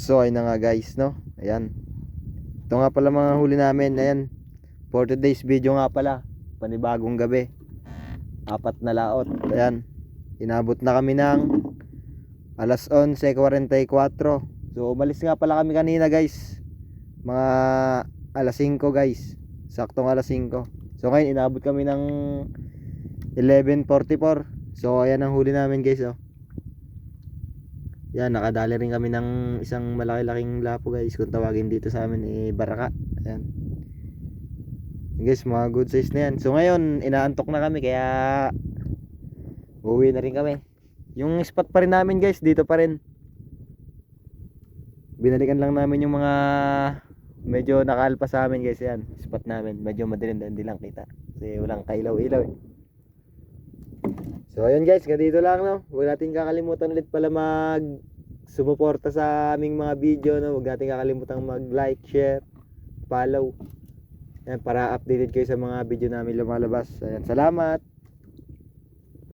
So ayun na nga guys no. Ayan. Ito nga pala mga huli namin. Ayan. For today's video nga pala. Panibagong gabi. Apat na laot. Ayan. Inabot na kami ng alas 11.44. So umalis nga pala kami kanina guys. Mga alas 5 guys. Saktong alas 5. So ngayon inabot kami ng 11.44. So ayan ang huli namin guys oh. Yan, nakadali rin kami ng isang malaki-laking lapo guys. Kung tawagin dito sa amin eh baraka. Ayan. Yan, guys, mga good size na yan. So ngayon, inaantok na kami kaya uwi na rin kami. Yung spot pa rin namin guys, dito pa rin. Binalikan lang namin yung mga medyo nakaalpa sa amin guys. Yan, spot namin. Medyo madilim hindi lang kita. Kasi walang kailaw-ilaw eh. So ayun guys, ganito lang no. Huwag natin kakalimutan ulit pala mag sumuporta sa aming mga video no. Huwag natin kakalimutan mag-like, share, follow. Yan, para updated kayo sa mga video namin lumalabas. Ayan, salamat.